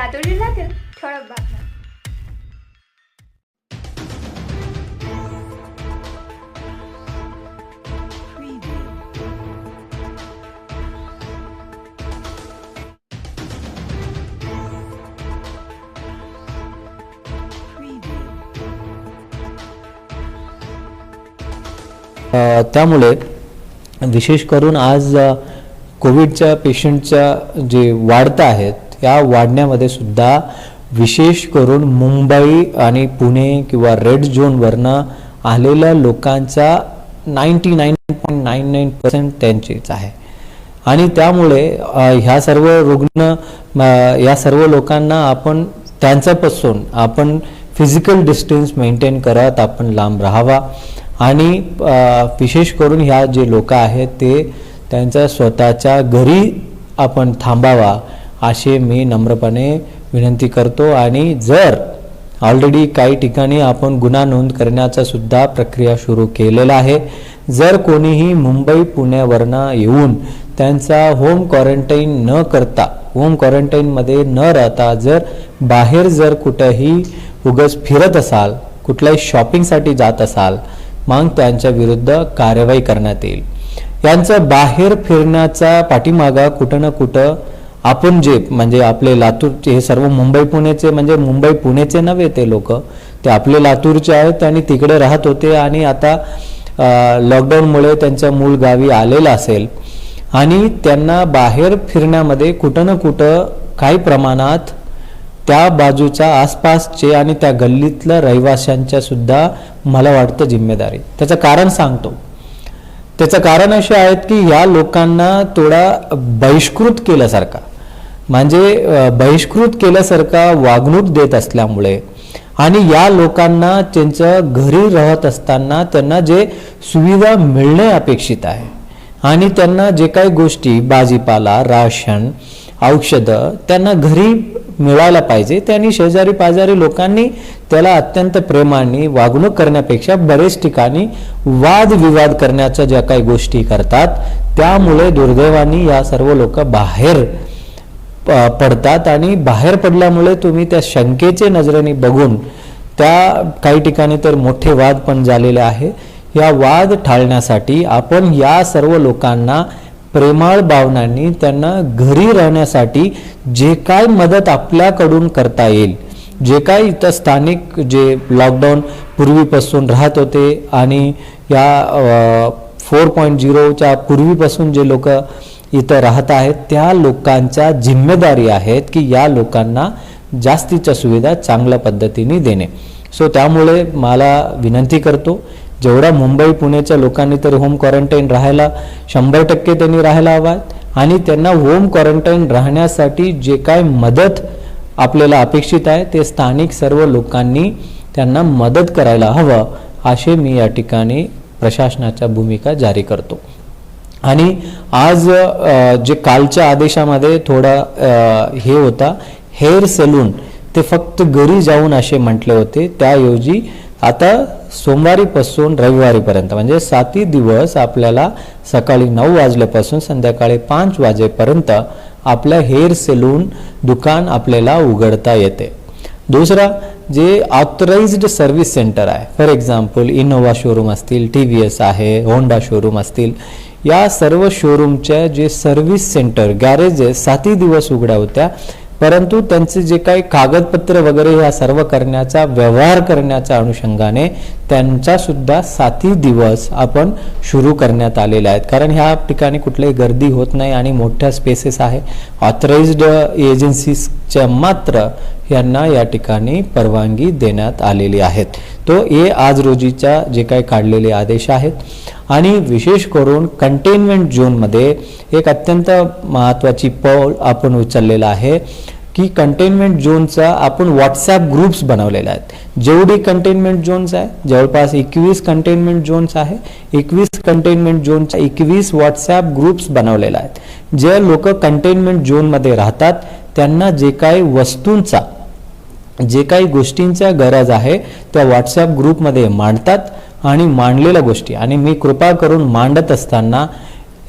लातूर जिल्ह्यातील ठळक बातम्या. त्यामुळे विशेष करून आज कोविडच्या पेशंटच्या जे वाढत आहेत या वाढण्यामध्ये सुद्धा विशेष करून मुंबई आणि पुणे किंवा रेड झोनवरनं आलेल्या लोकांचा ninety nine point nine nine percent त्यांचीच आहे. आणि त्यामुळे ह्या सर्व रुग्ण या सर्व लोकांना आपण त्यांच्यापासून आपण फिजिकल डिस्टन्स मेंटेन करत आपण लांब राहावा. आणि विशेष करून ह्या जे लोक आहेत ते त्यांच्या स्वतःच्या घरी आपण थांबावा असे मी नम्रपणे विनंती करतो आणि जर ऑलरेडी काही ठिकाणी आपण गुन्हा नोंद करण्याचा सुद्धा प्रक्रिया सुरू केलेला आहे जर कोणीही मुंबई पुण्यावरनं येऊन त्यांचा होम क्वारंटाईन न करता होम क्वारंटाईनमध्ये न राहता जर बाहेर जर कुठंही उगस फिरत असाल कुठल्याही शॉपिंगसाठी जात असाल मग त्यांच्या विरुद्ध कारवाई करण्यात येईल. यांचं बाहेर फिरण्याचा पाठीमागा कुठं ना कुठं आपण जे म्हणजे आपले लातूरचे हे सर्व मुंबई पुणेचे म्हणजे मुंबई पुणेचे नव्हे ते लोक. ते आपले लातूरचे आहेत आणि तिकडे राहत होते आणि आता लॉकडाऊनमुळे त्यांच्या मूळ गावी आलेलं असेल. आणि त्यांना बाहेर फिरण्यामध्ये कुठं ना कुठं काही प्रमाणात त्या बाजूच्या आसपासचे आणि त्या गल्लीतल्या रहिवाशांच्या सुद्धा मला वाटतं जिम्मेदारी. त्याचं कारण सांगतो. त्याचं कारण असे आहेत की या लोकांना थोडा बहिष्कृत केल्यासारखा. म्हणजे बहिष्कृत केल्यासारखा वागणूक देत असल्यामुळे आणि या लोकांना त्यांचं घरी राहत असताना त्यांना जे सुविधा मिळणे अपेक्षित आहे आणि त्यांना जे काही गोष्टी भाजीपाला राशन औषधं त्यांना घरी मिळायला पाहिजे त्यांनी शेजारी पाजारी लोकांनी त्याला अत्यंत प्रेमाने वागणूक करण्यापेक्षा बरेच ठिकाणी वादविवाद करण्याच्या ज्या काही गोष्टी करतात त्यामुळे दुर्दैवानी या सर्व लोक बाहेर पडतात आणि बाहेर पडल्यामुळे तुम्ही त्या शंकेचे नजरेने बघून त्या काही ठिकाणी तर मोठे वाद पण झालेले आहे. या वाद टाळण्यासाठी आपण या सर्व लोकांना प्रेमाळ भावनांनी त्यांना घरी राहण्यासाठी जे काय मदत आपल्याकडून करता येईल जे काय इथं स्थानिक जे लॉकडाऊन पूर्वीपासून राहत होते आणि या फोर पॉईंट झिरोच्या पूर्वीपासून जे लोक इथं राहत आहेत. त्या लोकांच्या जिम्मेदारी आहेत की या लोकांना जास्तीच्या सुविधा चांगल्या पद्धतीने देणे. सो त्यामुळे मला विनंती करतो जेवढ्या मुंबई पुणेच्या लोकांनी तर होम क्वारंटाईन राहायला शंभर टक्के त्यांनी राहायला हवा आणि त्यांना होम क्वारंटाईन राहण्यासाठी जे काय मदत आपल्याला अपेक्षित आहे ते स्थानिक सर्व लोकांनी त्यांना मदत करायला हवं असे मी या ठिकाणी प्रशासनाच्या भूमिका जारी करतो. आणि आज जे कालच्या आदेशामध्ये थोडा हे होता हेअर सलून ते फक्त घरी जाऊन असे म्हटले होते. त्याऐवजी आता सोमवारीपासून रविवारीपर्यंत म्हणजे साती दिवस आपल्याला सकाळी नऊ वाजल्यापासून संध्याकाळी पाच वाजेपर्यंत आपलं हेअर सलून दुकान आपल्याला उघडता येते. दुसरा जे ऑथराइज्ड सर्व्हिस सेंटर आहे फॉर एक्झाम्पल इनोवा शोरूम असतील टी व्ही एस आहे होंडा शोरूम असतील या सर्व शोरूमच्या जे सर्व्हिस सेंटर गॅरेजेस सातही दिवस उघड्या होत्या. परंतु त्यांचे जे काही कागदपत्र वगैरे या सर्व करण्याचा व्यवहार करण्याच्या अनुषंगाने त्यांचा सुद्धा सातही दिवस आपण सुरू करण्यात आलेले आहेत. कारण ह्या ठिकाणी कुठलीही गर्दी होत नाही आणि मोठ्या स्पेसेस आहे. ऑथराइज्ड एजन्सीजच्या मात्र यांना या ठिकाणी परवानगी देण्यात आलेली आहेत. तो हे आज रोजीच्या जे काही काढलेले आदेश आहेत आणि विशेष करून कंटेनमेंट झोनमध्ये एक अत्यंत महत्त्वाची पाऊल आपण उचललेला आहे की कंटेनमेंट झोनचा आपण व्हॉट्सॲप ग्रुप्स बनवलेले आहेत. जेवढी कंटेनमेंट झोन्स आहे जवळपास एकवीस कंटेनमेंट झोन्स आहे एकवीस कंटेनमेंट झोनच्या एकवीस व्हॉट्सॲप ग्रुप्स बनवलेले आहेत. जे लोक कंटेनमेंट झोनमध्ये राहतात त्यांना जे काही वस्तूंचा जे काही गोष्टींच्या गरज आहे त्या व्हॉट्सॲप ग्रुपमध्ये मांडतात आणि मांडलेल्या गोष्टी. आणि मी कृपा करून मांडत असताना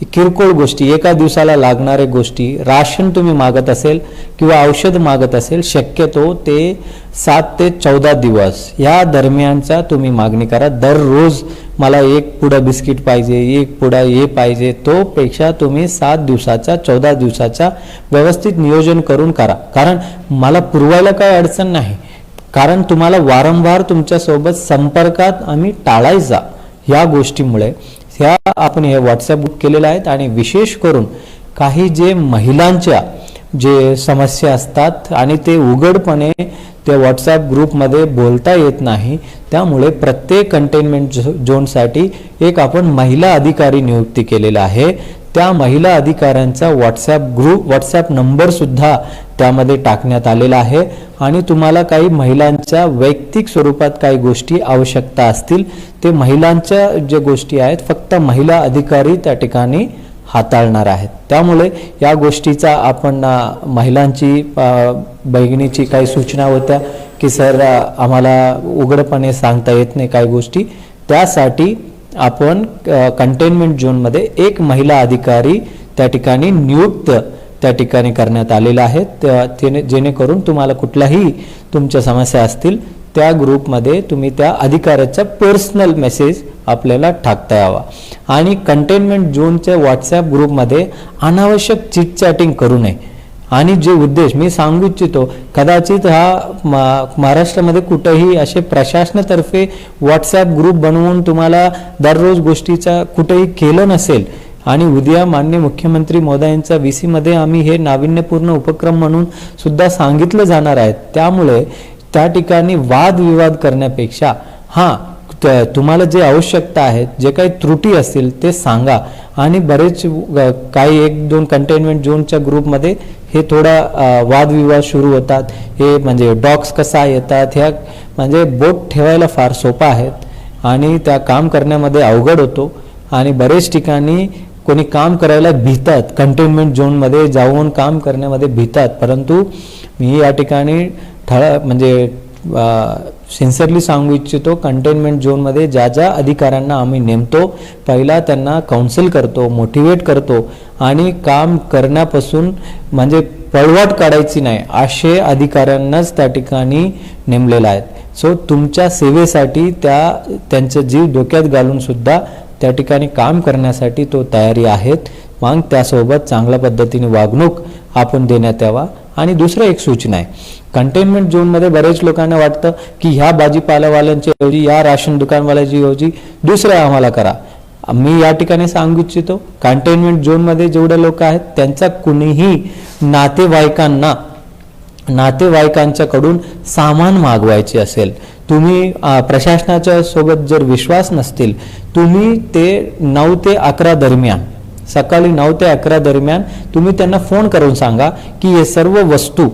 किरकोळ गोष्टी एका दिवसाला लागणारे गोष्टी राशन तुम्ही मागत असेल किंवा औषध मागत असेल शक्यतो ते सात ते चौदा दिवस या दरम्यानचा तुम्ही मागणी करा. दररोज मला एक पुडा बिस्किट पाहिजे एक पुडा हे पाहिजे तोपेक्षा तुम्ही सात दिवसाचा चौदा दिवसाचा व्यवस्थित नियोजन करून करा. कारण मला पुरवायला काही अडचण नाही. कारण तुम्हाला वारंवार तुमच्यासोबत संपर्कात आम्ही टाळायचा या गोष्टीमुळे. ह्या आपण हे व्हॉट्सअप बुक केलेल्या आहेत आणि विशेष करून काही जे महिलांच्या जे समस्या असतात आणि ते उघडपणे त्या व्हॉट्सॲप ग्रुपमध्ये बोलता येत नाही त्यामुळे प्रत्येक कंटेनमेंट झो झोनसाठी एक आपण महिला अधिकारी नियुक्ती केलेला आहे. त्या महिला अधिकाऱ्यांचा व्हॉट्सॲप ग्रुप व्हॉट्सॲप नंबरसुद्धा त्यामध्ये टाकण्यात आलेला आहे. आणि तुम्हाला काही महिलांच्या वैयक्तिक स्वरूपात काही गोष्टी आवश्यकता असतील ते महिलांच्या जे गोष्टी आहेत फक्त महिला अधिकारी त्या ठिकाणी हाताळणार आहेत. त्यामुळे या गोष्टीचा आपण महिलांची बहिणीची काही सूचना होत्या की सर आम्हाला उघडपणे सांगता येत नाही काही गोष्टी. त्यासाठी आपण कंटेनमेंट झोनमध्ये एक महिला अधिकारी त्या ठिकाणी नियुक्त त्या ठिकाणी करण्यात आलेला आहे. त्या- जेणेकरून तुम्हाला कुठल्याही तुमच्या समस्या असतील त्या ग्रुपमध्ये तुम्ही त्या अधिकाऱ्याचा पर्सनल मेसेज आपल्याला टाकता यावा. आणि कंटेनमेंट झोनच्या व्हॉट्सॲप ग्रुपमध्ये अनावश्यक चिटचॅटिंग करू नये. आणि जे उद्देश मी सांगू इच्छितो कदाचित हा महाराष्ट्रामध्ये कुठंही असे प्रशासनातर्फे व्हॉट्सॲप ग्रुप बनवून तुम्हाला दररोज गोष्टीचा कुठंही केलं नसेल आणि उद्या मान्य मुख्यमंत्री महोदयांचा व्ही सीमध्ये आम्ही हे नाविन्यपूर्ण उपक्रम म्हणून सुद्धा सांगितलं जाणार आहे. त्यामुळे त्या ठिकाणी वादविवाद करण्यापेक्षा हां त- तुम्हाला जे आवश्यकता आहेत जे काही त्रुटी असतील ते सांगा. आणि बरेच काही एक दोन कंटेनमेंट झोनच्या ग्रुपमध्ये हे थोडा वादविवाद सुरू होतात. हे म्हणजे डॉग्स कसा येतात ह्या म्हणजे बोट ठेवायला फार सोपा आहेत आणि त्या काम करण्यामध्ये अवघड होतो. आणि बरेच ठिकाणी कोणी काम करायला भीतात कंटेनमेंट झोनमध्ये जाऊन काम करण्यामध्ये भीतात. परंतु मी या ठिकाणी ठळ म्हणजे सिन्सिअरली सांगू इच्छितो कंटेनमेंट झोनमध्ये ज्या ज्या अधिकाऱ्यांना आम्ही नेमतो पहिला त्यांना काउन्सिल करतो मोटिवेट करतो आणि काम करण्यापासून म्हणजे पळवाट काढायची नाही असे अधिकाऱ्यांनाच त्या ठिकाणी नेमलेलं आहेत सो तुमच्या सेवेसाठी त्या त्यांचं जीव धोक्यात घालून सुद्धा त्या ठिकाणी काम करण्यासाठी तो तयारी आहेत. मग त्यासोबत चांगल्या पद्धतीने वागणूक आपण देण्यात यावा. आणि दुसरं एक सूचना आहे. कंटेनमेंट झोनमध्ये बरेच लोकांना वाटतं की ह्या भाजीपालावाल्यांची ऐवजी या राशन दुकानवाल्याची ऐवजी दुसरं आम्हाला करा. मी या ठिकाणी सांगू इच्छितो कंटेनमेंट झोनमध्ये जेवढे लोक आहेत त्यांचा कुणीही नातेवाईकांना नातेवाईकांच्याकडून सामान मागवायचे असेल. तुम्ही प्रशासनाच्या सोबत जर विश्वास नसतील तुम्ही ते नऊ ते अकरा दरम्यान सकाळी नऊ ते अकरा दरम्यान तुम्ही त्यांना फोन करून सांगा की हे सर्व वस्तू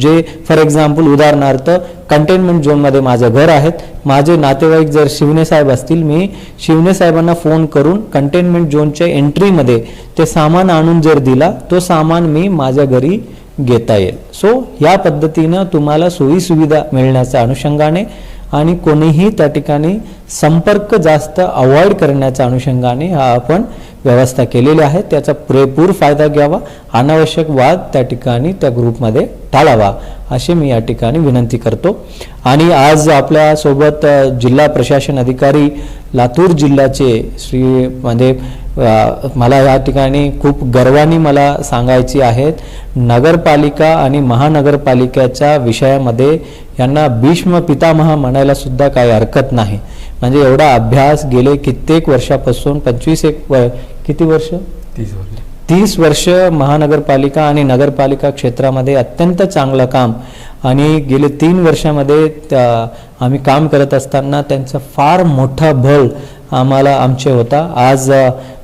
जे फॉर एक्झाम्पल उदाहरणार्थ कंटेनमेंट झोनमध्ये माझं घर आहेत. माझे नातेवाईक जर शिवने साहेब असतील मी शिवने साहेबांना फोन करून कंटेनमेंट झोनच्या एंट्रीमध्ये ते सामान आणून जर दिला तो सामान मी माझ्या घरी घेता येईल. सो या पद्धतीनं तुम्हाला सोयीसुविधा मिळण्याच्या अनुषंगाने आणि कोणीही त्या ठिकाणी संपर्क जास्त अवॉइड करण्याच्या अनुषंगाने हा आपण व्यवस्था केलेली आहे. त्याचा पुरेपूर फायदा घ्यावा. अनावश्यक वाद त्या ठिकाणी त्या ग्रुपमध्ये टाळावा अशी मी या ठिकाणी विनंती करतो. आणि आज आपल्यासोबत जिल्हा प्रशासन अधिकारी लातूर जिल्ह्याचे श्री म्हणजे मला या ठिकाणी खूप गर्वाने मला सांगायची आहेत नगरपालिका आणि महानगरपालिकेच्या विषयामध्ये यांना भीष्म पितामह म्हणायला सुद्धा काही हरकत नाही. म्हणजे एवढा अभ्यास गेले कित्येक वर्षापासून पंचवीस एक व- किती वर्ष? तीस वर्ष. तीस वर्ष महानगरपालिका आणि नगरपालिका क्षेत्रामध्ये अत्यंत चांगलं काम आणि गेले तीन वर्षामध्ये आम्ही काम करत असताना त्यांचा फार मोठा बळ आम्हाला आमचे होता. आज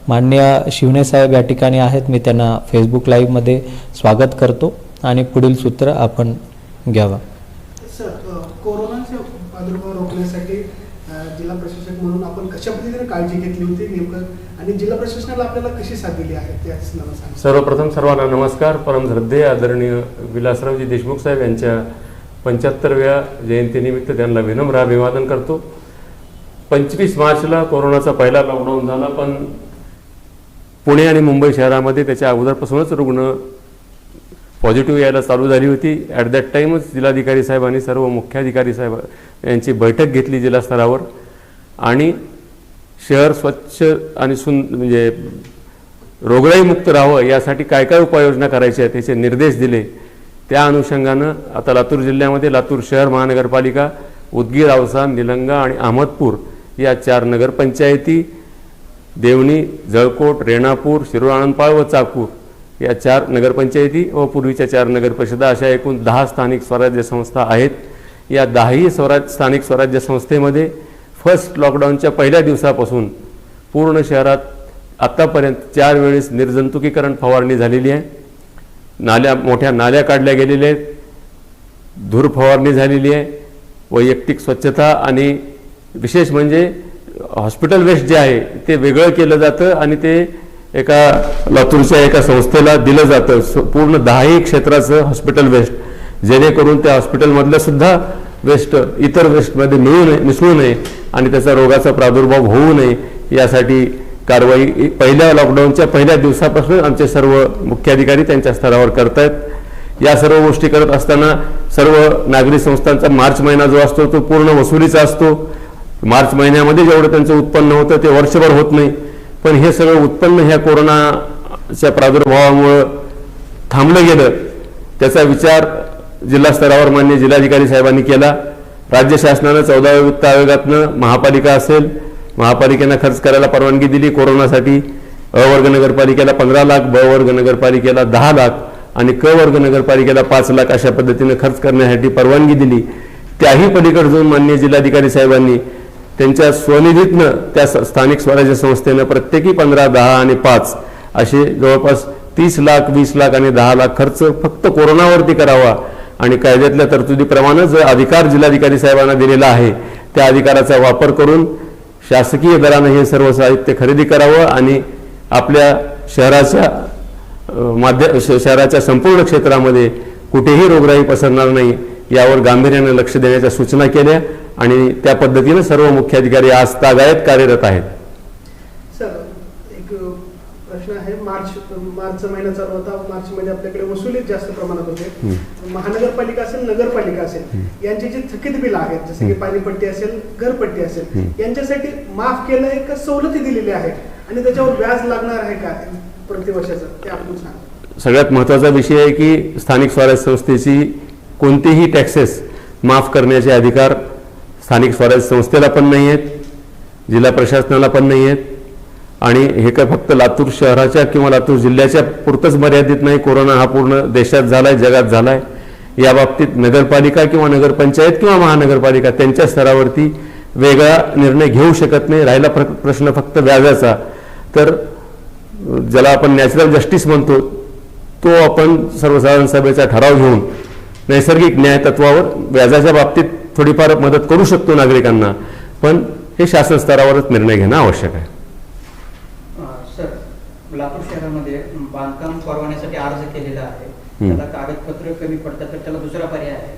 मान्य शिवणे साहेब या ठिकाणी आहेत. मी त्यांना फेसबुक लाईव्हमध्ये स्वागत करतो आणि पुढील सूत्र आपण घ्यावा. सर अ, कोरोनाचा प्रादुर्भाव रोखण्यासाठी अ, जिल्हा प्रशासक म्हणून आपण कशा पद्धतीने काळजी घेतली होती नेमकं? आणि जिल्हा प्रशासनाला आपल्याला कशी साथ दिली आहे? ते आज मला सांगा. सर्वप्रथम सर्वांना नमस्कार. परम श्रद्धेय आदरणीय विलासरावजी देशमुख साहेब यांच्या पंच्याहत्तरव्या जयंतीनिमित्त त्यांना विनम्र अभिवादन करतो. पंचवीस मार्चला कोरोनाचा पहिला लॉकडाऊन झाला पण पुणे आणि मुंबई शहरामध्ये त्याच्या अगोदरपासूनच रुग्ण पॉझिटिव्ह यायला चालू झाली होती. ॲट दॅट टाईमच जिल्हाधिकारी साहेब आणि सर्व मुख्याधिकारी साहेब यांची बैठक घेतली जिल्हास्तरावर. आणि शहर स्वच्छ आणि सुन म्हणजे रोगराईमुक्त राहावं यासाठी काय काय उपाययोजना करायच्या त्याचे निर्देश दिले. त्या अनुषंगानं आता लातूर जिल्ह्यामध्ये लातूर शहर महानगरपालिका उदगीर औसा निलंगा आणि अहमदपूर या चार नगरपंचायती देवणी जळकोट रेणापूर शिरोळ आनंदपाळ व चाकूर या चार नगरपंचायती व पूर्वीच्या चार नगरपरिषदा अशा एकूण दहा स्थानिक स्वराज्य संस्था आहेत. या दहाही स्वराज स्थानिक स्वराज्य संस्थेमध्ये फर्स्ट लॉकडाऊनच्या पहिल्या दिवसापासून पूर्ण शहरात आत्तापर्यंत चार वेळेस निर्जंतुकीकरण फवारणी झालेली आहे. नाल्या मोठ्या नाल्या काढल्या गेलेल्या आहेत. धूर फवारणी झालेली आहे. वैयक्तिक स्वच्छता आणि विशेष म्हणजे हॉस्पिटल वेस्ट जे आहे ते वेगळं केलं जातं आणि ते एका लातूरच्या एका संस्थेला दिलं जातं. स- पूर्ण दहाही क्षेत्राचं हॉस्पिटल वेस्ट जेणेकरून त्या हॉस्पिटलमधलं सुद्धा वेस्ट इतर वेस्टमध्ये मिळू नये मिसळू नये आणि त्याचा रोगाचा प्रादुर्भाव होऊ नये यासाठी कारवाई पहिल्या लॉकडाऊनच्या पहिल्या दिवसापासून आमचे सर्व मुख्याधिकारी त्यांच्या स्तरावर करतायत. या सर्व गोष्टी करत असताना सर्व नागरी संस्थांचा मार्च महिना जो असतो तो पूर्ण वसुलीचा असतो. मार्च महिन्यामध्ये जेवढं त्यांचं उत्पन्न होतं ते वर्षभर होत नाही. पण हे सगळं उत्पन्न ह्या कोरोनाच्या प्रादुर्भावामुळं थांबलं गेलं. त्याचा विचार जिल्हा स्तरावर मान्य जिल्हाधिकारी साहेबांनी केला. राज्य शासनानं चौदाव्या वित्त आयोगातनं महापालिका असेल महापालिकेनं खर्च करायला परवानगी दिली कोरोनासाठी. अ नगरपालिकेला पंधरा लाख ब वर्ग नगरपालिकेला दहा लाख आणि क वर्ग नगरपालिकेला पाच लाख अशा पद्धतीनं खर्च करण्यासाठी परवानगी दिली. त्याही पलीकडे जाऊन मान्य जिल्हाधिकारी साहेबांनी त्यांच्या स्वनिधीतनं त्या स्थानिक स्वराज्य संस्थेनं प्रत्येकी पंधरा दहा आणि पाच असे जवळपास तीस लाख वीस लाख आणि दहा लाख खर्च फक्त कोरोनावरती करावा आणि कायद्यातल्या तरतुदीप्रमाणे जो अधिकार जिल्हाधिकारी साहेबांना दिलेला आहे त्या अधिकाराचा वापर करून शासकीय दरानं हे सर्व साहित्य खरेदी करावं आणि आपल्या शहराच्या माध्य श- शहराच्या संपूर्ण क्षेत्रामध्ये कुठेही रोगराई पसरणार नाही यावर गांभीर्याने लक्ष देण्याच्या सूचना केल्या. आणि त्या पद्धतीनं सर्व मुख्याधिकारी आज तागायत कार्यरत आहेत. सर एक प्रश्न आहे. मार्च मार्च महिना चालू होता. मार्च मध्ये आपल्याकडे वसुलीत जास्त प्रमाणात होते. महानगरपालिका असेल नगरपालिका असेल यांची जी थकीत बिल आहेत जसे की पाणीपट्टी असेल घरपट्टी असेल यांच्यासाठी माफ केलंय का सवलती दिलेल्या आहेत आणि त्याच्यावर व्याज लागणार आहे का प्रतिवर्षाचं? ते आपण सांगा. सगळ्यात महत्त्वाचा विषय आहे की स्थानिक स्वराज्य संस्थेची कोणतेही टॅक्सेस माफ करण्याचे अधिकार स्थानिक स्वराज्य संस्थेला पण नाही आहेत जिल्हा प्रशासनाला पण नाही आहेत आणि हे काय फक्त लातूर शहराच्या किंवा लातूर जिल्ह्याच्या पुरतंच मर्यादित नाही. कोरोना हा पूर्ण देशात झालाय जगात झालाय. या बाबतीत नगरपालिका किंवा नगरपंचायत किंवा महानगरपालिका त्यांच्या स्तरावरती वेगळा निर्णय घेऊ शकत नाही. राहिला प्र प्रश्न फक्त व्याजाचा. तर ज्याला आपण नॅचरल जस्टिस म्हणतो तो आपण सर्वसाधारण सभेचा ठराव घेऊन नैसर्गिक न्याय तत्वावर व्याजाच्या बाबतीत थोडीफार मदत करू शकतो नागरिकांना पण हे शासन स्तरावरच निर्णय घेणं आवश्यक आहे. सर लातूर शहरामध्ये बांधकाम परवान्यासाठी अर्ज केलेला आहे. त्याला कागदपत्र कमी पडतात तर त्याला दुसरा पर्याय आहे.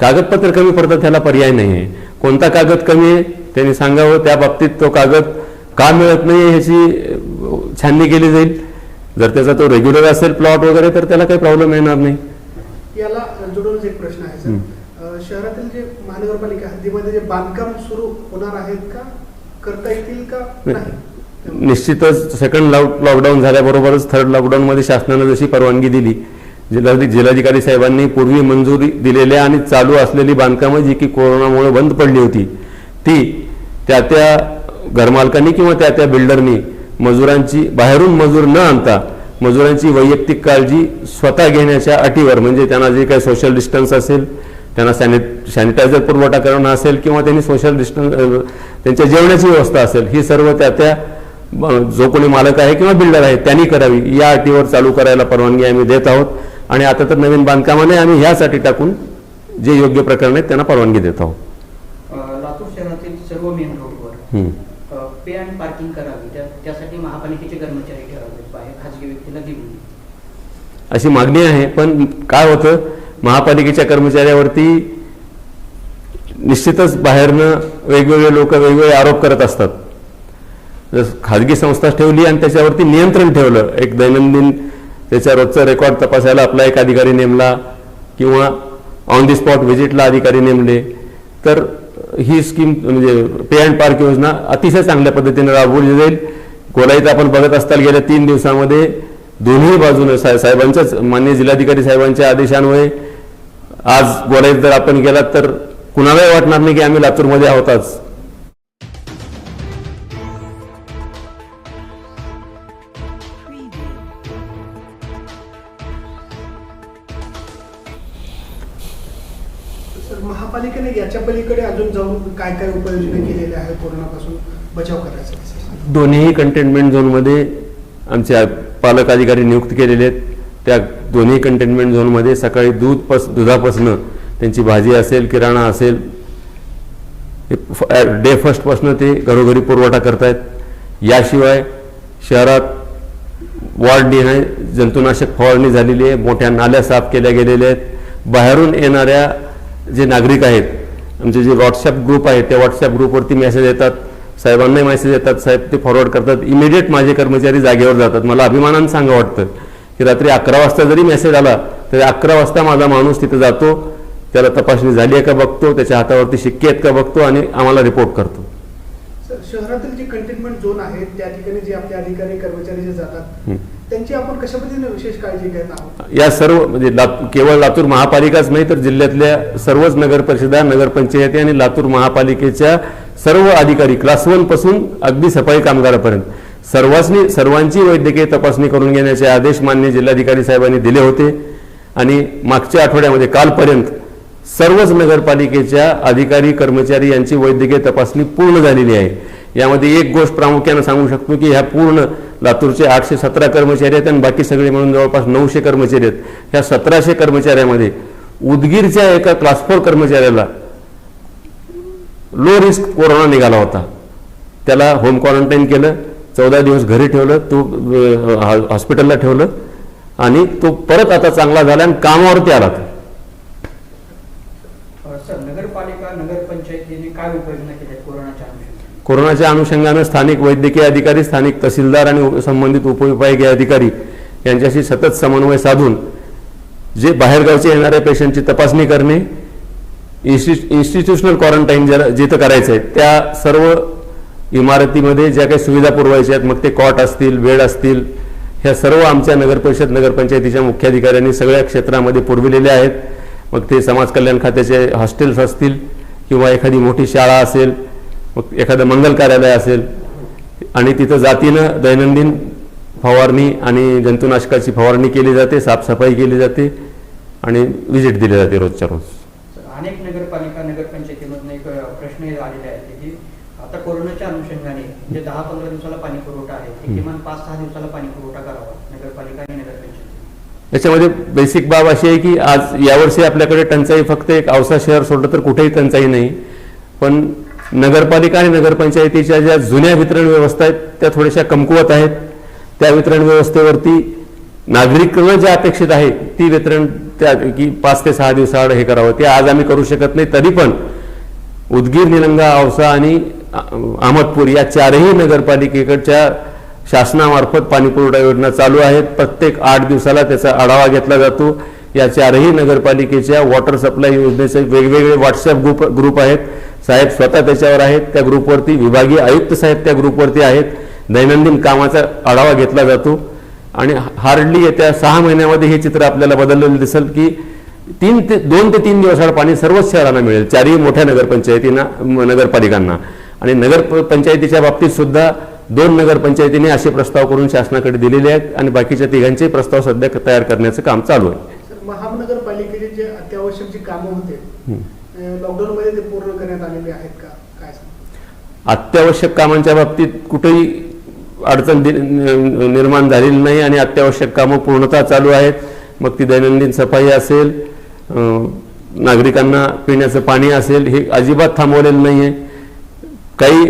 कागदपत्र कमी पडतात त्याला पर्याय नाही आहे कोणता कागद कमी आहे त्यांनी सांगावं त्या बाबतीत तो कागद का मिळत नाही ह्याची छाननी केली जाईल. जर त्याचा तो रेग्युलर असेल प्लॉट वगैरे तर त्याला काही प्रॉब्लेम येणार नाही. याला जोडूनच एक प्रश्न आहे शहरातील जे महानगरपालिका हद्दीमध्ये जे बांधकाम सुरू होणार आहेत का? करता येतील का? नाही. निश्चितच सेकंड लॉक लॉकडाऊन झाल्याबरोबरच थर्ड लॉकडाऊनमध्ये शासनानं जशी परवानगी दिली जिल्हाधिक जिल्हाधिकारी साहेबांनी पूर्वी मंजुरी दिलेल्या आणि चालू असलेली बांधकामं जी की कोरोनामुळे बंद पडली होती ती त्या त्या घरमालकांनी किंवा त्या त्या बिल्डरनी मजुरांची बाहेरून मजूर न आणता मजुरांची वैयक्तिक काळजी स्वतः घेण्याच्या अटीवर म्हणजे त्यांना जे काही सोशल डिस्टन्स असेल त्यांना सॅनिट सॅनिटायझर पुरवठा करणं असेल किंवा त्यांनी सोशल डिस्टन्स त्यांच्या जेवणाची व्यवस्था असेल ही सर्व त्या त्या जो कोणी मालक आहे किंवा बिल्डर आहे त्यांनी करावी. या अटीवर चालू करायला परवानगी आम्ही देत आहोत. आणि आता तर नवीन बांधकामाने आम्ही ह्यासाठी टाकून जे योग्य प्रकरण आहेत त्यांना परवानगी देत आहोत. लातूर शहरातील सर्व मेन रोडवर. पे आणि पार्किंग करावी. त्या त्यासाठी महापालिकेचे कर्मचारी बाहेर खाजगी व्यक्तीला देऊ अशी मागणी आहे पण काय होतं महापालिकेच्या कर्मचाऱ्यावरती निश्चितच बाहेरनं वेगवेगळे लोक वेगवेगळे आरोप करत असतात. जसं खाजगी संस्था ठेवली आणि त्याच्यावरती नियंत्रण ठेवलं एक दैनंदिन त्याच्या रोजचा रेकॉर्ड तपासायला आपला एक अधिकारी नेमला किंवा ऑन दी स्पॉट व्हिजिटला अधिकारी नेमले तर ही स्कीम म्हणजे पे अँड पार्क योजना अतिशय चांगल्या पद्धतीने राबवली जाईल. गोलाईत आपण बघत असताल गेल्या तीन दिवसामध्ये दोन्ही बाजूने साहेबांच्याच मान्य जिल्हाधिकारी साहेबांच्या आदेशान्वये आज गोलाईत जर आपण गेलात तर कुणालाही वाटणार नाही की आम्ही लातूरमध्ये आहोत आज. महापालिकेने याच्या पलीकडे अजून जाऊन काय काय उपाययोजना केलेल्या आहेत कोरोनापासून बचाव करायचा दोन्ही कंटेनमेंट झोनमध्ये आमचे पालक अधिकारी नियुक्त केलेले आहेत. त्या दोन्ही कंटेनमेंट झोनमध्ये सकाळी दूध पस दुधापासनं त्यांची भाजी असेल किराणा असेल डे फर्स्टपासनं ते घरोघरी पुरवठा करतायत. याशिवाय शहरात वॉर्डनिहाय जंतुनाशक फवारणी झालेली आहे मोठ्या नाल्या साफ केल्या गेलेल्या आहेत. बाहेरून येणाऱ्या जे नागरिक आहेत आमचे जे व्हॉट्सअप ग्रुप आहे त्या व्हॉट्सअप ग्रुपवरती मेसेज येतात. साहेबांनाही मेसेज येतात. साहेब ते फॉरवर्ड करतात. इमिडिएट माझे कर्मचारी जागेवर जातात. मला अभिमानानं सांगा वाटतं. की रात्री अकरा वाजता जरी मेसेज आला तरी अकरा वाजता माझा माणूस तिथं जातो त्याला तपासणी झाली आहे का बघतो त्याच्या हातावरती शिक्के आहेत का बघतो आणि आम्हाला रिपोर्ट करतो. सर शहरातील जे कंटेनमेंट झोन आहेत त्या ठिकाणी जे आपले अधिकारी कर्मचारी जे जातात. त्यांची आपण कशा पद्धतीने विशेष काळजी घेत आहोत? या सर्व म्हणजे केवळ लातूर महापालिकाच नाही तर जिल्ह्यातल्या सर्वच नगर परिषदा नगरपंचायती आणि लातूर महापालिकेच्या सर्व अधिकारी क्लास वनपासून अगदी सफाई कामगारापर्यंत. सर्वांनी सर्वांची वैद्यकीय तपासणी करून घेण्याचे आदेश मान्य जिल्हाधिकारी साहेबांनी दिले होते. आणि मागच्या आठवड्यामध्ये कालपर्यंत सर्वच नगरपालिकेच्या अधिकारी कर्मचारी यांची वैद्यकीय तपासणी पूर्ण झालेली आहे. यामध्ये एक गोष्ट प्रामुख्यानं सांगू शकतो की ह्या पूर्ण लातूरचे आठशे सतरा कर्मचारी आहेत आणि बाकी सगळे म्हणून जवळपास नऊशे कर्मचारी आहेत. ह्या सतराशे कर्मचाऱ्यामध्ये उदगीरच्या एका क्लास फोर कर्मचाऱ्याला लो रिस्क कोरोना निघाला होता. त्याला होम क्वारंटाईन केलं. चौदा दिवस घरी ठेवलं तो हॉस्पिटलला ठेवलं आणि तो परत आता चांगला झाला आणि कामावरती आला तो. कोरोनाच्या अनुषंगाने? स्थानिक वैद्यकीय अधिकारी स्थानिक तहसीलदार आणि संबंधित उपविभागीय अधिकारी यांच्याशी सतत समन्वय साधून जे बाहेरगावचे येणाऱ्या पेशंटची तपासणी करणे इन्स्टि इन्स्टिट्यूशनल क्वारंटाईन ज्याला जिथं करायचं आहे त्या सर्व इमारतीमध्ये ज्या काही सुविधा पुरवायच्या आहेत मग ते कॉट असतील बेड असतील ह्या सर्व आमच्या नगरपरिषद नगरपंचायतीच्या मुख्याधिकाऱ्यांनी सगळ्या क्षेत्रामध्ये पुरविलेल्या आहेत. मग ते समाज कल्याण खात्याचे हॉस्टेल्स असतील किंवा एखादी मोठी शाळा असेल मग एखादं मंगल कार्यालय असेल. आणि तिथं जातीनं दैनंदिन फवारणी आणि जंतुनाशकाची फवारणी केली जाते साफसफाई केली जाते आणि व्हिजिट दिली जाते रोजच्या रोज. अनेक नगरपालिका नगरपंचायतीमधून एक प्रश्न आलेले आहेत की आता कोरोनाच्या अनुषंगाने जे दहा पंधरा दिवसाला पाणी पुरवठा आहे ते किमान पाच सहा दिवसाला पाणी पुरवठा करावा नगरपालिका आणि नगरपंचायती याच्यामध्ये बेसिक बाब अशी आहे की आज यावर्षी आपल्याकडे टंचाई फक्त एक औसा शहर सोडलं तर कुठेही टंचाई नाही. पण नगरपालिका आणि नगरपंचायतीच्या ज्या जुन्या वितरण व्यवस्था आहेत त्या थोड्याशा कमकुवत आहेत. त्या वितरण व्यवस्थेवरती नागरिकांना जे अपेक्षित आहे ती वितरण त्या की पाच ते सहा दिवसाआड हे करावं. ते आज आम्ही करू शकत नाही तरी पण उदगीर निलंगा औसा आणि अहमदपूर या चारही नगरपालिकेकडच्या शासनामार्फत पाणीपुरवठा योजना चालू आहेत. प्रत्येक आठ दिवसाला त्याचा आढावा घेतला जातो. या चारही नगरपालिकेच्या वॉटर सप्लाय योजनेचे वेगवेगळे व्हॉट्सअप ग्रुप ग्रुप आहेत. साहेब स्वतः त्याच्यावर आहेत. त्या ग्रुपवरती विभागीय आयुक्त साहेब त्या ग्रुपवरती आहेत. दैनंदिन कामाचा आढावा घेतला जातो. आणि हार्डली येत्या सहा महिन्यामध्ये हे चित्र आपल्याला बदललेलं दिसेल की तीन ते दोन ते तीन दिवसाला पाणी सर्वच शहरांना मिळेल. चारही मोठ्या नगरपंचायतींना नगरपालिकांना. आणि नगर पंचायतीच्या बाबतीत सुद्धा दोन नगरपंचायतीने असे प्रस्ताव करून शासनाकडे दिलेले आहेत आणि बाकीच्या तिघांचे प्रस्ताव सध्या तयार करण्याचं काम चालू आहे. महानगरपालिकेचे जे अत्यावश्यक जी कामं होते लॉकडाऊन मध्ये ते पूर्ण करण्यात आलेले आहेत का? काय? अत्यावश्यक कामांच्या बाबतीत कुठेही अडचण निर्माण झालेली नाही आणि अत्यावश्यक कामं पूर्णतः चालू आहेत. मग ती दैनंदिन सफाई असेल नागरिकांना पिण्याचं पाणी असेल हे अजिबात थांबवलेलं नाही आहे काही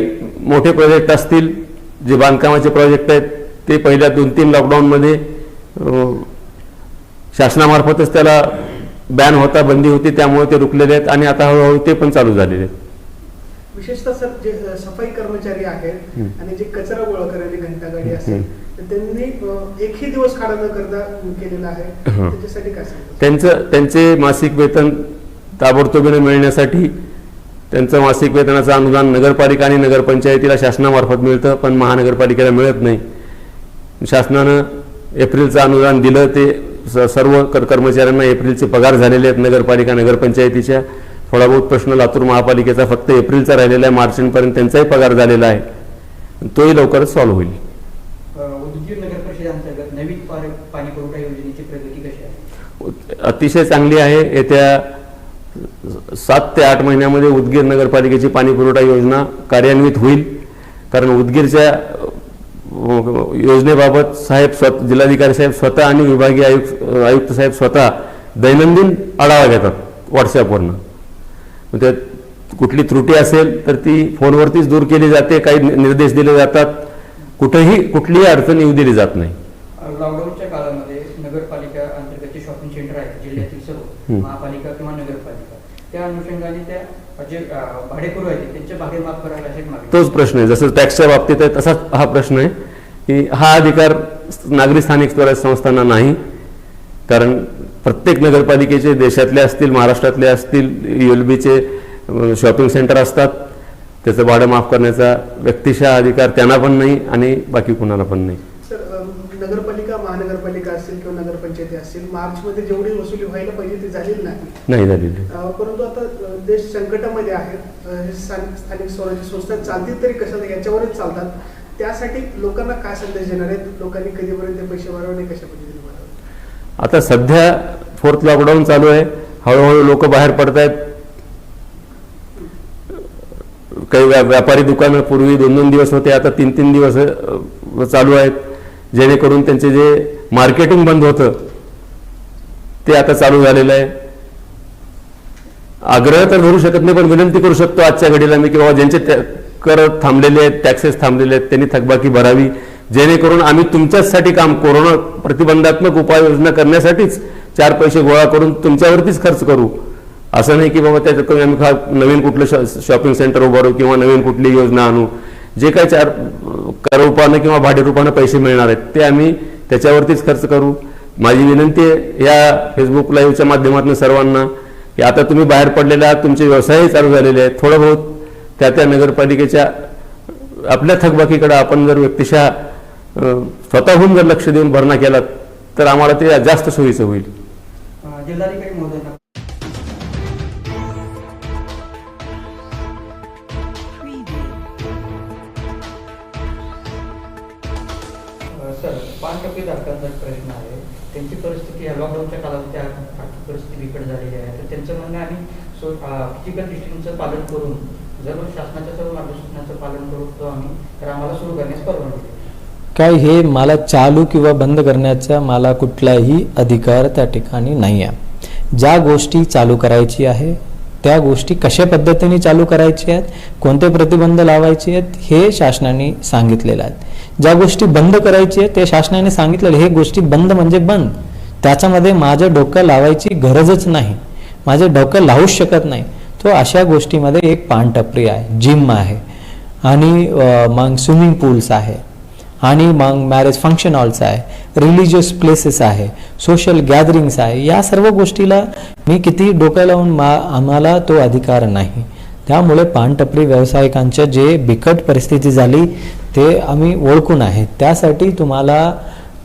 मोठे प्रोजेक्ट असतील जे बांधकामाचे प्रोजेक्ट आहेत ते पहिल्या दोन तीन लॉकडाऊनमध्ये शासनामार्फतच त्याला बॅन होता बंदी होती त्यामुळे ते रुकलेले आहेत आणि आता हळूहळू ते पण चालू झालेले आहेत विशेषतः सर जे सफाई कर्मचारी आहेत. आणि जे कचरा गोळा करणारी घंटागाडी असेल त्यांनी एकही दिवस खाडा न करता केलेला आहे. त्याच्यासाठी काय त्यांचं त्यांचे मासिक वेतन ताबडतोबीने मिळण्यासाठी त्यांचं मासिक वेतनाचं अनुदान नगरपालिका आणि नगरपंचायतीला शासनामार्फत मिळतं पण महानगरपालिकेला मिळत नाही. शासनानं एप्रिलचं अनुदान दिलं ते सर्व कर कर्मचाऱ्यांना एप्रिलचे पगार झालेले आहेत नगरपालिका नगरपंचायतीच्या. थोडा बहुत प्रश्न लातूर महापालिकेचा फक्त एप्रिलचा राहिलेला आहे मार्चपर्यंत त्यांचाही पगार झालेला आहे. तोही लवकरच सॉल्व्ह होईल. अतिशय चांगली आहे. येत्या सात ते आठ महिन्यामध्ये उदगीर नगरपालिकेची पाणी पुरवठा योजना कार्यान्वित होईल. कारण उदगीरच्या योजनेबाबत साहेब स्वत जिल्हाधिकारी साहेब स्वतः आणि विभागीय आयुक्त आयुक्त साहेब स्वतः दैनंदिन आढावा घेतात व्हॉट्सॲपवरनं. त्यात कुठली त्रुटी असेल तर ती फोनवरतीच दूर केली जाते काही निर्देश दिले जातात. कुठेही कुठलीही अडचण येऊ दिली जात नाही. लॉकडाऊनच्या काळामध्ये नगरपालिका अंतर्गतचे शॉपिंग सेंटर आहेत जिल्ह्यातील सर्व. महापालिका अनुषंगाने त्या जे भाडेकरू आहेत त्यांचे भाडे माफ अशी मागणी. तोच प्रश्न आहे. जसं टॅक्सच्या बाबतीत आहे तसाच हा प्रश्न आहे की हा अधिकार नागरी स्थानिक स्वराज्य संस्थांना नाही. कारण प्रत्येक नगरपालिकेचे देशातले असतील महाराष्ट्रातले असतील एल बीचे शॉपिंग सेंटर असतात. त्याचं भाडं माफ करण्याचा व्यक्तिशः अधिकार त्यांना पण नाही आणि बाकी कुणाला पण नाही सर अ, नगरपालिका महानगरपालिका असेल किंवा असतील मार्चमध्ये जेवढी वसुली व्हायला पाहिजे ती झालेली नाही. झालेली. अ, परंतु आता देश संकटामध्ये आहे. अ, हे स्थानिक स्वराज्य संस्था चालतील तरी कशा याच्यावरच चालतात. त्यासाठी लोकांना काय संदेश देणार आहेत? लोकांनी कधीपर्यंत पैसे भरावे आणि कशा पद्धतीने भरावे? आता सध्या फोर्थ लॉकडाऊन चालू आहे. हळूहळू लोक बाहेर पडत आहेत काही व्या- व्यापारी दुकानं पूर्वी दोन दोन दिवस होते आता तीन तीन दिवस चालू आहेत. जेणेकरून त्यांचे जे मार्केटिंग बंद होतं ते आता चालू झालेलं आहे. आग्रह तर धरू शकत नाही पण विनंती करू शकतो आजच्या घडीला मी की बाबा ज्यांचे कर थांबलेले आहेत टॅक्सेस थांबलेले आहेत त्यांनी थकबाकी भरावी. जेणेकरून आम्ही तुमच्याचसाठी काम कोरोना प्रतिबंधात्मक उपाययोजना करण्यासाठीच चार पैसे गोळा करून तुमच्यावरतीच खर्च करू. असं नाही की बाबा त्याच्यात कमी आम्ही खा नवीन कुठलं शॉ- शॉपिंग सेंटर उभारू किंवा नवीन कुठली योजना आणू. जे काही चार अं, कर रूपानं किंवा भाडे रूपानं पैसे मिळणार आहेत ते आम्ही त्याच्यावरतीच खर्च करू. माझी विनंती आहे या फेसबुक लाईव्हच्या माध्यमातून सर्वांना की आता तुम्ही बाहेर पडलेल्या तुमचे व्यवसायही चालू झालेले आहेत थोडं बहुत त्या त्या नगरपालिकेच्या आपल्या थकबाकीकडे आपण जर व्यक्तिशः स्वतःहून जर लक्ष देऊन भरणा केला तर आम्हाला ते जास्त सोयीचं होईल. त्यांची परिस्थिती या लॉकडाऊनच्या कालावधीत आर्थिक परिस्थिती बिकट झालेली आहे. तर त्यांचं म्हणणं आम्ही सो फिजिकल डिस्टन्सचं पालन करून जर शासनाच्या सर्व मार्गदर्शनाचं पालन करू तो आम्ही तर आम्हाला सुरू करण्यास परवानगी काय हे मला चालू किंवा बंद करण्याचा मला कुठलाही अधिकार त्या ठिकाणी नाही आहे ज्या गोष्टी चालू करायची आहे त्या गोष्टी कशा पद्धतीने चालू करायच्या आहेत कोणते प्रतिबंध लावायचे आहेत हे शासनाने सांगितलेलं आहे. ज्या गोष्टी बंद करायची आहेत ते शासनाने सांगितलेलं हे गोष्टी बंद म्हणजे बंद. त्याच्यामध्ये माझं डोकं लावायची गरजच नाही. माझं डोकं लावूच शकत नाही. तो अशा गोष्टीमध्ये एक पानटपरी आहे जिम आहे. आणि मग स्विमिंग पूल्स आहे. आणि मग मॅरेज फंक्शन हॉल्स आहे रिलिजियस प्लेसेस आहे सोशल गॅदरिंग्स आहे या सर्व गोष्टीला मी किती डोकं लावून मा आम्हाला तो अधिकार नाही. त्यामुळे पानटपरी व्यावसायिकांच्या जे बिकट परिस्थिती झाली ते आम्ही ओळखून आहे. त्यासाठी तुम्हाला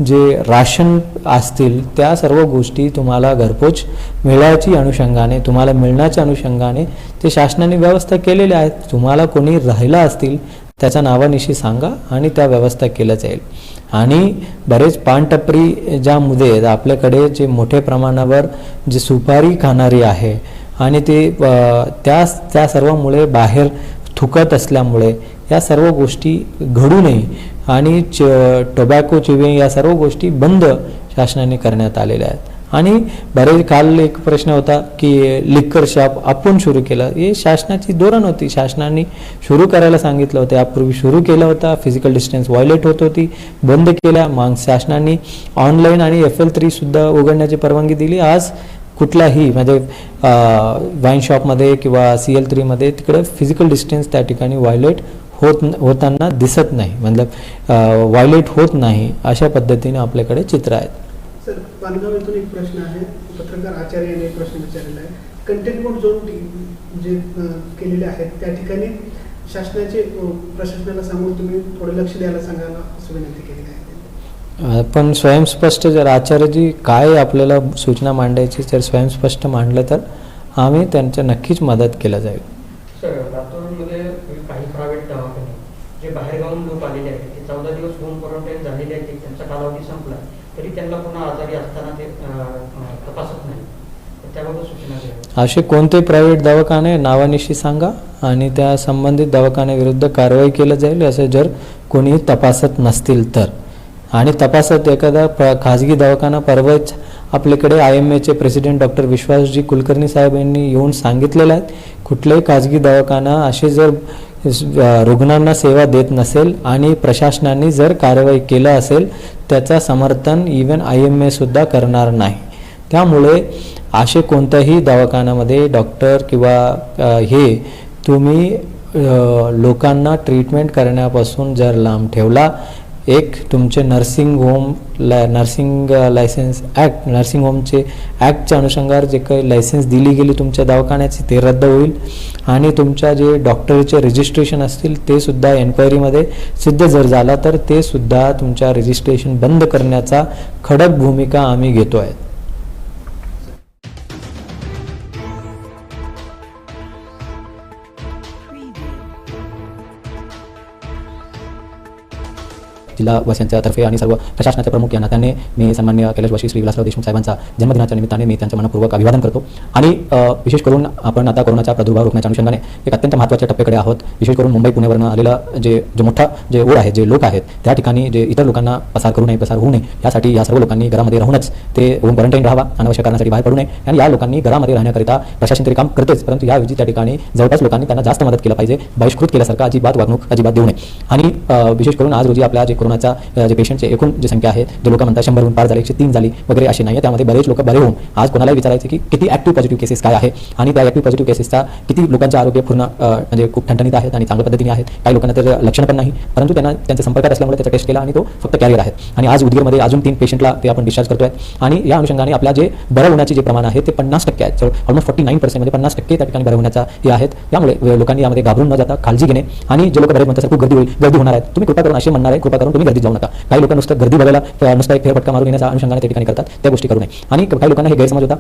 जे राशन असतील त्या सर्व गोष्टी तुम्हाला घरपोच मिळायची अनुषंगाने तुम्हाला मिळण्याच्या अनुषंगाने ते शासनाने व्यवस्था केलेल्या आहेत. तुम्हाला कोणी राहिला असतील त्याच्या नावानिशी सांगा आणि त्या व्यवस्था केल्या जाईल. आणि बरेच पानटपरी ज्यामध्ये आहेत, आपल्याकडे जे मोठ्या प्रमाणावर जे सुपारी खाणारी आहे आणि ते त्या त्या सर्वमुळे बाहेर थुकत असल्यामुळे या सर्व गोष्टी घडू नये आणि च टोबॅको चिविंग या सर्व गोष्टी बंद शासनाने करण्यात आलेल्या आहेत. आणि बरेच काल एक प्रश्न होता की लिक्कर शॉप आपण सुरू केलं. हे शासनाची धोरण होती. शासनाने सुरू करायला सांगितलं होतं. यापूर्वी सुरू केलं होता. फिजिकल डिस्टन्स व्हायलेट होत होती. बंद केल्या मग शासनाने ऑनलाईन आणि एफ एल थ्रीसुद्धा उघडण्याची परवानगी दिली. आज कुठलाही म्हणजे वाईन शॉपमध्ये किंवा सी एल थ्रीमध्ये तिकडे फिजिकल डिस्टन्स त्या ठिकाणी व्हायलेट होत होताना दिसत नाही. मतलब व्हायलेट होत नाही अशा पद्धतीने आपल्याकडे चित्र आहेत. सर पालगाव येथून एक प्रश्न आहे. पत्रकार आचार्य यांनी एक प्रश्न विचारलेला आहे. कंटेनमेंट झोन टी- जे केलेले आहेत त्या ठिकाणी शासनाचे प्रशासनाला सांगून तुम्ही थोडे लक्ष द्यायला सांगायला असं विनंती केलेली आहे. पण स्वयंस्पष्ट जर आचार्यजी काय आपल्याला सूचना मांडायची जर स्वयंस्पष्ट मांडलं तर आम्ही त्यांच्या नक्कीच मदत केलं जाईल. सर लातूरमध्ये काही प्रायव्हेट दवाखाने जे बाहेरगावून लोक आलेले आहेत ते चौदा दिवस होम क्वारंटाईन झालेले आहेत त्यांचा कालावधी संपला तरी त्यांना पुन्हा आजारी असताना ते तपासत नाही. असे कोणते प्रायव्हेट दवाखाने नावानिशी सांगा आणि त्या संबंधित दवाखान्याविरुद्ध कारवाई केलं जाईल असं जर कोणी तपासत नसतील तर. आणि तपासत एखादा खाजगी दवाखाना परवाच आपल्याकडे I M A president doctor Vishwas ji Kulkarni साहेब यांनी येऊन सांगितलेलं आहे. कुठलाही खाजगी दवाखाना असे जर रुग्णांना सेवा देत नसेल आणि प्रशासनाने जर कारवाई केलं असेल त्याचा समर्थन इवन आय एम एसुद्धा करणार नाही. त्यामुळे असे कोणत्याही दवाखान्यामध्ये डॉक्टर किंवा हे तुम्ही लोकांना ट्रीटमेंट करण्यापासून जर लांब ठेवला एक तुमचे नर्सिंग होम ला नर्सिंग लायसन्स ॲक्ट नर्सिंग होमचे ॲक्टच्या अनुषंगावर जे काही लायसन्स दिली गेली तुमच्या दवाखान्याची ते रद्द होईल. आणि तुमच्या जे डॉक्टरचे रजिस्ट्रेशन असतील ते सुद्धा एन्क्वायरीमध्ये सिद्ध जर झाला तर ते सुद्धा तुमच्या रजिस्ट्रेशन बंद करण्याचा खडक भूमिका आम्ही घेतो आहे. जिल्हा तर्फे आणि सर्व प्रशासनाचे प्रमुख या नात्याने मी सन्मान्य कैलासवासी श्री विलासराव देशमुख साहेबांचा जन्मदिनाच्या निमित्ताने मी त्यांच्या मनपूर्वक अभिवादन करतो. आणि विशेष करून आपण आता कोरोनाचा प्रादुर्भाव रोखण्याच्या अनुषंगाने एक अत्यंत महत्त्वाच्या टप्प्याकडे आहोत. विशेष करून मुंबई पुण्यावरनं आलेला जे जो मोठा जे ओढ आहे जे लोक आहेत त्या ठिकाणी जे इतर लोकांना पसार करू नये पसार होऊ नये यासाठी या सर्व लोकांनी घरामध्ये राहूनच ते होम क्वारंटाईन राहावा अनावश्यक कारणासाठी बाहेर पडू नये आणि या लोकांनी घरामध्ये राहण्याकरिता प्रशासन तरी काम करतेच परंतु याऐवजी त्या ठिकाणी जवळपास लोकांनी त्यांना जास्त मदत केलं पाहिजे. बहिष्कृत केल्यासारखं अजिबात वागणूक अजिबात देऊ नये. आणि विशेष करून आज रोजी आपल्या जे कोरोनाचा जे पेशंटचे एकूण जी संख्या आहे जे लोक म्हणतात शंभरहून पार झाले एकशे तीन झाली वगैरे अशी नाही आहे त्यामध्ये बरेच लोक बरे होऊन आज कोणालाही विचारायचे की किती ॲक्टिव्ह पॉझिटिव्ह केसेस काय आहे आणि त्या ॲक्टिव्ह पॉझिटिव्ह केसेसचा किती लोकांचे आरोग्य पूर्ण म्हणजे खूप ठणठणीत आहेत आणि चांगल्या पद्धतीने आहेत. काही लोकांना त्याचं लक्षण पण नाही परंतु त्यांना त्यांच्या संपर्कात असल्यामुळे त्याचा टेस्ट केला आणि तो फक्त कॅरियर आहे. आणि आज उदगीरमध्ये अजून तीन पेशंटला ते आपण डिस्चार्ज करतोय. आणि या अनुषंगाने आपल्या जे बरं होण्याचे जे प्रमाण आहे ते पन्नास टक्के आहे. ऑलमोस्ट फॉर्टी नाईन पर्सेंट म्हणजे पन्नास टक्के त्या ठिकाणी बरं होण्याचा हे आहेत. त्यामुळे लोकांनी यामध्ये घाबरून न जाता काळजी घेणे. आणि जे लोक बरे म्हणतात खूप गर्दी होईल गर्दी होणार आहे. तुम्ही कृपा करून असे म्हणणार आहे कृपा करून तुम्ही गर्दीत जाऊ नका. काही लोक नुसतं गर्दी बघायला अ, नुसतं एक फेरफटका मारून येण्याचा अनुषंगाने त्या ठिकाणी करतात त्या गोष्टी करू नये. आणि काही लोकांना हे गैरसमज होता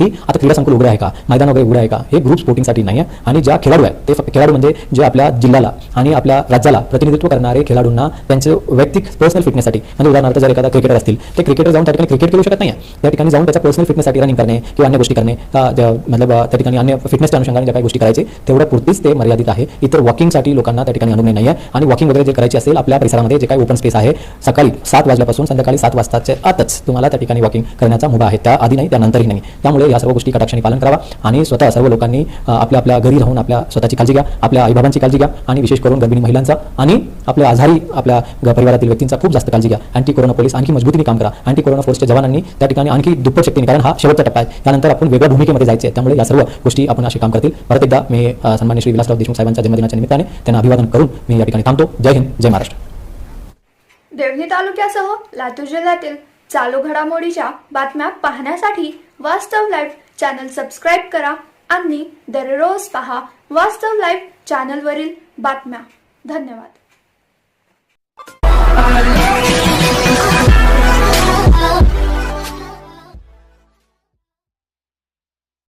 की आता क्रीडा संकुल उघडं आहे का? मैदान वगैरे उघडे आहे का? हे ग्रुप स्पोर्टिंगसाठी नाही आहे आणि ज्या खेळाडू आहेत ते खेळाडू म्हणजे जे आपल्या जिल्ह्याला आणि आपल्या राज्याला प्रतिनिधित्व करणारे खेळाडूंना त्यांचे वैयक्तिक पर्सनल फिटनेससाठी म्हणजे उदाहरणार्थ जर एखादा क्रिकेटर असतील ते क्रिकेटर जाऊन त्या ठिकाणी क्रिकेट खेळू शकत नाही त्या ठिकाणी जाऊन त्याच्या पर्सनल फिटनेससाठी रनिंग करणे किंवा अन्य गोष्टी करणे मतलब त्या ठिकाणी अन्य फिटनेसच्या अनुषंगाने ज्या काही गोष्टी करायचे तेवढ्या पुरतीच ते मर्यादित आहे. इतर वॉकिंगसाठी लोकांना त्या ठिकाणी अनुमती नाही आहे आणि वॉकिंग वगैरे जे करायची असेल आपल्या परिसरामध्ये जे काही ओपन स्पेस आहे सकाळी सात वाजल्यापासून संध्याकाळी सात वाजताच्या आतच तुम्हाला त्या ठिकाणी वॉकिंग करण्याचा मुभा आहे. त्या आधी नाही त्यानंतरही नाही. त्यामुळे या सर्व गोष्टी कटाक्षाने पालन करावा आणि स्वतः सर्व लोकांनी आपल्या आपल्या घरी राहून आपल्या स्वतःची काळजी घ्या आपल्या आईबाबांची काळजी घ्या आणि विशेष करून गर्भिणी महिलांचा आणि आपल्या आजारी आपल्या परिवारातील व्यक्तींचा खूप जास्त काळजी घ्या. अँटी कोरोना पोलीस आणखी मजबूतीने काम करा. अँटी कोरोना फोर्सच्या जवानांनी त्या ठिकाणी आणखी दुप्पट शक्तीने कारण हा शेवटचा टप्पा आहे. त्यानंतर आपण वेगळ्या भूमिकेमध्ये जायचे आहे. त्यामुळे या सर्व गोष्टी आपण असे काम करतील. परत एकदा मी सन्मान्य श्री विलासराव देशमुख साहेबांच्या जन्मदिनाच्या निमित्ताने त्यांना अभिवादन करून मी या ठिकाणी थांबतो. जय हिंद जय महाराष्ट्र. देवणी तालुक्यासह लातूर जिल्ह्यातील चालू घडामोडीच्या बातम्या पाहण्यासाठी वास्तव लाईव्ह चॅनल सबस्क्राईब करा आणि दररोज पहा वास्तव लाईव्ह चॅनलवरील बातम्या. धन्यवाद.